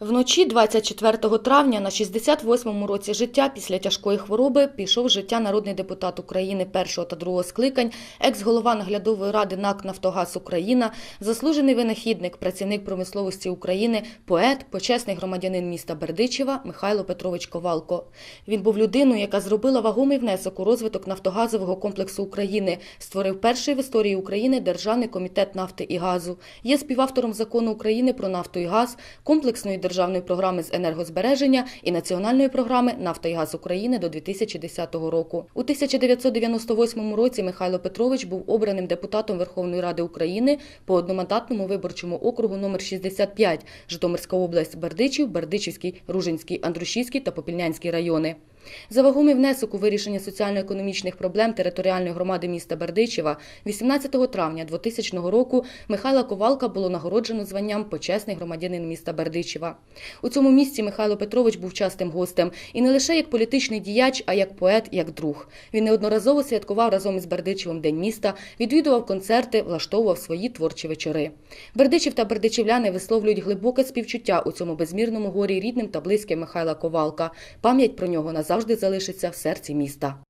Вночі 24 травня на 68-му році життя після тяжкої хвороби пішов життя народний депутат України першого та другого скликань, екс-голова наглядової ради НАК «Нафтогаз Україна», заслужений винахідник, працівник промисловості України, поет, почесний громадянин міста Бердичева Михайло Петрович Ковалко. Він був людиною, яка зробила вагомий внесок у розвиток нафтогазового комплексу України, створив перший в історії України Державний комітет нафти і газу, є співавтором закону України про нафту і газ, комплексної державної програми з енергозбереження і національної програми Нафта і газ України до 2010 року. У 1998 році Михайло Петрович був обраним депутатом Верховної Ради України по одномандатному виборчому округу номер 65 Житомирська область, Бердичів, Бердичівський, Ружинський, Андрушівський та Попільнянський райони. За вагомий внесок у вирішення соціально-економічних проблем територіальної громади міста Бердичева 18 травня 2000 року Михайла Ковалка було нагороджено званням почесний громадянин міста Бердичева. У цьому місці Михайло Петрович був частим гостем і не лише як політичний діяч, а як поет, як друг. Він неодноразово святкував разом із Бердичевом День міста, відвідував концерти, влаштовував свої творчі вечори. Бердичів та бердичівляни висловлюють глибоке співчуття у цьому безмірному горі рідним та близьким Михайла Ковалка. Пам'ять про нього назавжди залишиться в серці міста.